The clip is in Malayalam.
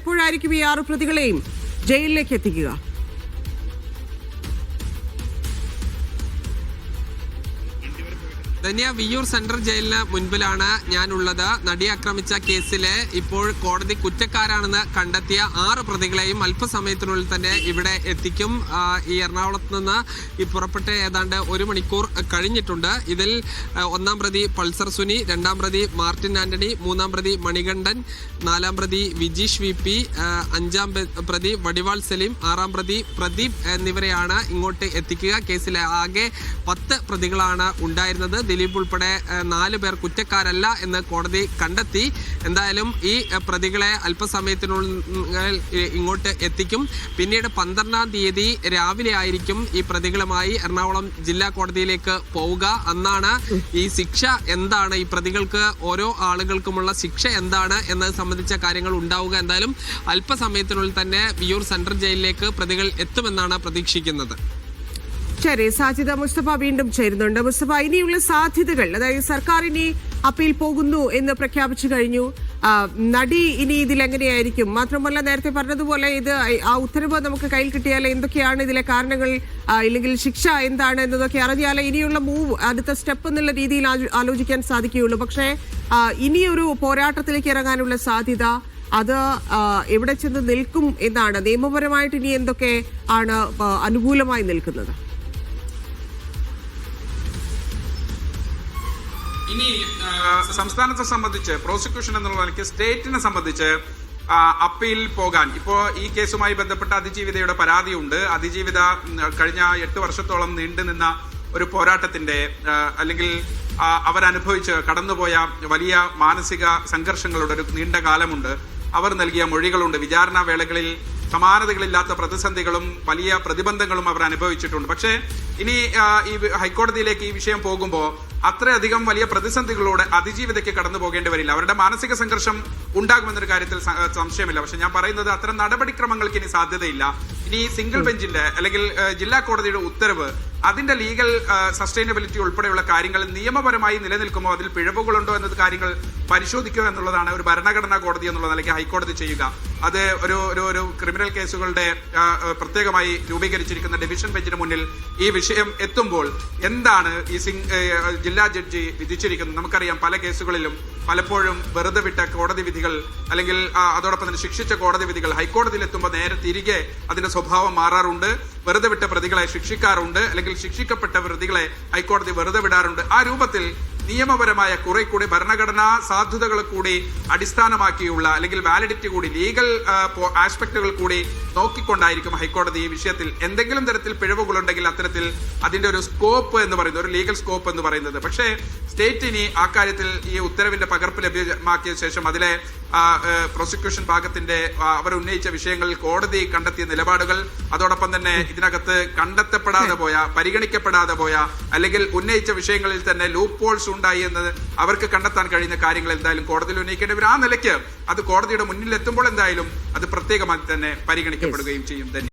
എപ്പോഴായിരിക്കും ഈ ആറ് പ്രതികളെയും ജയിലിലേക്ക് എത്തിക്കുക? ധന്യ വിയൂർ സെൻട്രൽ ജയിലിന് മുൻപിലാണ് ഞാനുള്ളത്. നടി ആക്രമിച്ച കേസിലെ ഇപ്പോൾ കോടതി കുറ്റക്കാരാണെന്ന് കണ്ടെത്തിയ ആറ് പ്രതികളെയും അല്പസമയത്തിനുള്ളിൽ തന്നെ ഇവിടെ എത്തിക്കും. ഈ എറണാകുളത്ത് നിന്ന് ഈ പുറപ്പെട്ട് ഏതാണ്ട് ഒരു മണിക്കൂർ കഴിഞ്ഞിട്ടുണ്ട്. ഇതിൽ ഒന്നാം പ്രതി പൾസർ സുനി രണ്ടാം പ്രതി മാർട്ടിൻ ആന്റണി മൂന്നാം പ്രതി മണികണ്ഠൻ നാലാം പ്രതി വിജീഷ് വി പി അഞ്ചാം പ്രതി വടിവാൾ സലീം ആറാം പ്രതി പ്രദീപ് എന്നിവരെയാണ് ഇങ്ങോട്ട് എത്തിക്കുക. കേസിലെ ആകെ പത്ത് പ്രതികളാണ് ഉണ്ടായിരുന്നത്. ദിലീപ് ഉൾപ്പെടെ നാല് പേർ കുറ്റക്കാരല്ല എന്ന് കോടതി കണ്ടെത്തി. എന്തായാലും ഈ പ്രതികളെ അല്പസമയത്തിനുള്ളിൽ ഇങ്ങോട്ട് എത്തിക്കും. പിന്നീട് പന്ത്രണ്ടാം തീയതി രാവിലെ ആയിരിക്കും ഈ പ്രതികളുമായി എറണാകുളം ജില്ലാ കോടതിയിലേക്ക് പോവുക. അന്നാണ് ഈ ശിക്ഷ എന്താണ് ഈ പ്രതികൾക്ക് ഓരോ ആളുകൾക്കുമുള്ള ശിക്ഷ എന്താണ് എന്നത് സംബന്ധിച്ച കാര്യങ്ങൾ ഉണ്ടാവുക. എന്തായാലും അല്പസമയത്തിനുള്ളിൽ തന്നെ വിയൂർ സെൻട്രൽ ജയിലിലേക്ക് പ്രതികൾ എത്തുമെന്നാണ് പ്രതീക്ഷിക്കുന്നത്. ശരി സാജിദ മുസ്തഫ വീണ്ടും ചേരുന്നുണ്ട്. മുസ്തഫ ഇനിയുള്ള സാധ്യതകൾ അതായത് സർക്കാർ ഇനി അപ്പീൽ പോകുന്നു എന്ന് പ്രഖ്യാപിച്ചു കഴിഞ്ഞു. നടി ഇനി ഇതിൽ എങ്ങനെയായിരിക്കും? മാത്രമല്ല നേരത്തെ പറഞ്ഞതുപോലെ ഇത് ആ ഉത്തരവ് നമുക്ക് കയ്യിൽ കിട്ടിയാൽ എന്തൊക്കെയാണ് ഇതിലെ കാരണങ്ങൾ? ഇല്ലെങ്കിൽ ശിക്ഷ എന്താണ് എന്നതൊക്കെ അറിഞ്ഞാൽ ഇനിയുള്ള മൂവ് അടുത്ത സ്റ്റെപ്പ് എന്നുള്ള രീതിയിൽ ആലോചിക്കാൻ സാധിക്കുകയുള്ളൂ. പക്ഷേ ഇനിയൊരു പോരാട്ടത്തിലേക്ക് ഇറങ്ങാനുള്ള സാധ്യത അത് എവിടെ ചെന്ന് നിൽക്കും എന്നാണ്. നിയമപരമായിട്ട് ഇനി എന്തൊക്കെ ആണ് അനുകൂലമായി നിൽക്കുന്നത്? ഇനി സംസ്ഥാനത്തെ സംബന്ധിച്ച് പ്രോസിക്യൂഷൻ എന്നുള്ള നിലയ്ക്ക് സ്റ്റേറ്റിനെ സംബന്ധിച്ച് അപ്പീൽ പോകാൻ. ഇപ്പോ ഈ കേസുമായി ബന്ധപ്പെട്ട അതിജീവിതയുടെ പരാതിയുണ്ട്. അതിജീവിത കഴിഞ്ഞ എട്ട് വർഷത്തോളം നീണ്ടു നിന്ന ഒരു പോരാട്ടത്തിന്റെ അല്ലെങ്കിൽ അവരനുഭവിച്ച് കടന്നുപോയ വലിയ മാനസിക സംഘർഷങ്ങളുടെ ഒരു നീണ്ട കാലമുണ്ട്. അവർ നൽകിയ മൊഴികളുണ്ട്. വിചാരണ വേളകളിൽ സമാനതകളില്ലാത്ത പ്രതിസന്ധികളും വലിയ പ്രതിബന്ധങ്ങളും അവർ അനുഭവിച്ചിട്ടുണ്ട്. പക്ഷേ ഇനി ഈ ഹൈക്കോടതിയിലേക്ക് ഈ വിഷയം പോകുമ്പോൾ അത്രയധികം വലിയ പ്രതിസന്ധികളോട് അതിജീവിതയ്ക്ക് കടന്നു പോകേണ്ടി വരില്ല. അവരുടെ മാനസിക സംഘർഷം ഉണ്ടാകുമെന്നൊരു കാര്യത്തിൽ സംശയമില്ല. പക്ഷെ ഞാൻ പറയുന്നത് അത്തരം നടപടിക്രമങ്ങൾക്ക് ഇനി സാധ്യതയില്ല. ഇനി സിംഗിൾ ബെഞ്ചിന്റെ അല്ലെങ്കിൽ ജില്ലാ കോടതിയുടെ ഉത്തരവ് അതിന്റെ ലീഗൽ സസ്റ്റൈനബിലിറ്റി ഉൾപ്പെടെയുള്ള കാര്യങ്ങൾ നിയമപരമായി നിലനിൽക്കുമോ? അതിൽ പിഴവുകളുണ്ടോ എന്നത് കാര്യങ്ങൾ പരിശോധിക്കുക എന്നുള്ളതാണ് ഒരു ഭരണഘടനാ കോടതി എന്നുള്ള നിലയ്ക്ക് ഹൈക്കോടതി ചെയ്യുക. അത് ഒരു ഒരു ഒരു ക്രിമിനൽ കേസുകളുടെ പ്രത്യേകമായി രൂപീകരിച്ചിരിക്കുന്ന ഡിവിഷൻ ബെഞ്ചിന് മുന്നിൽ ഈ വിഷയം എത്തുമ്പോൾ എന്താണ് ഈ സിംഗ് ജില്ലാ ജഡ്ജി വിധിച്ചിരിക്കുന്നത്? നമുക്കറിയാം പല കേസുകളിലും പലപ്പോഴും വെറുതെ വിട്ട കോടതി വിധികൾ അല്ലെങ്കിൽ അതോടൊപ്പം തന്നെ ശിക്ഷിച്ച കോടതി വിധികൾ ഹൈക്കോടതിയിൽ എത്തുമ്പോൾ നേരെ തിരികെ അതിന്റെ സ്വഭാവം മാറാറുണ്ട്. വെറുതെ വിട്ട പ്രതികളെ ശിക്ഷിക്കാറുണ്ട്. അല്ലെങ്കിൽ ശിക്ഷിക്കപ്പെട്ട പ്രതികളെ ഹൈക്കോടതി വെറുതെ വിടാറുണ്ട്. ആ രൂപത്തിൽ നിയമപരമായ കുറെ കൂടി ഭരണഘടനാ സാധ്യതകൾ കൂടി അടിസ്ഥാനമാക്കിയുള്ള അല്ലെങ്കിൽ വാലിഡിറ്റി കൂടി ലീഗൽ ആസ്പെക്ടുകൾ കൂടി നോക്കിക്കൊണ്ടായിരിക്കും ഹൈക്കോടതി ഈ വിഷയത്തിൽ എന്തെങ്കിലും തരത്തിൽ പിഴവുകളുണ്ടെങ്കിൽ അത്തരത്തിൽ അതിന്റെ ഒരു സ്കോപ്പ് എന്ന് പറയുന്നത് ഒരു ലീഗൽ സ്കോപ്പ് എന്ന് പറയുന്നത്. പക്ഷേ സ്റ്റേറ്റ് ഇനി ആ കാര്യത്തിൽ ഈ ഉത്തരവിന്റെ പകർപ്പ് ലഭ്യമാക്കിയ ശേഷം അതിലെ പ്രോസിക്യൂഷൻ ഭാഗത്തിന്റെ അവർ ഉന്നയിച്ച വിഷയങ്ങളിൽ കോടതി കണ്ടെത്തിയ നിലപാടുകൾ അതോടൊപ്പം തന്നെ ഇതിനകത്ത് കണ്ടെത്തപ്പെടാതെ പോയ പരിഗണിക്കപ്പെടാതെ പോയ അല്ലെങ്കിൽ ഉന്നയിച്ച വിഷയങ്ങളിൽ തന്നെ ലൂപ്പ് ഹോൾസ് ഉണ്ടായി എന്ന് അവർക്ക് കണ്ടെത്താൻ കഴിയുന്ന കാര്യങ്ങൾ എന്തായാലും കോടതിയിൽ ഉന്നയിക്കേണ്ടി ആ നിലയ്ക്ക് അത് കോടതിയുടെ മുന്നിൽ എത്തുമ്പോൾ എന്തായാലും അത് പ്രത്യേകമായി തന്നെ പരിഗണിക്കപ്പെടുകയും ചെയ്യും.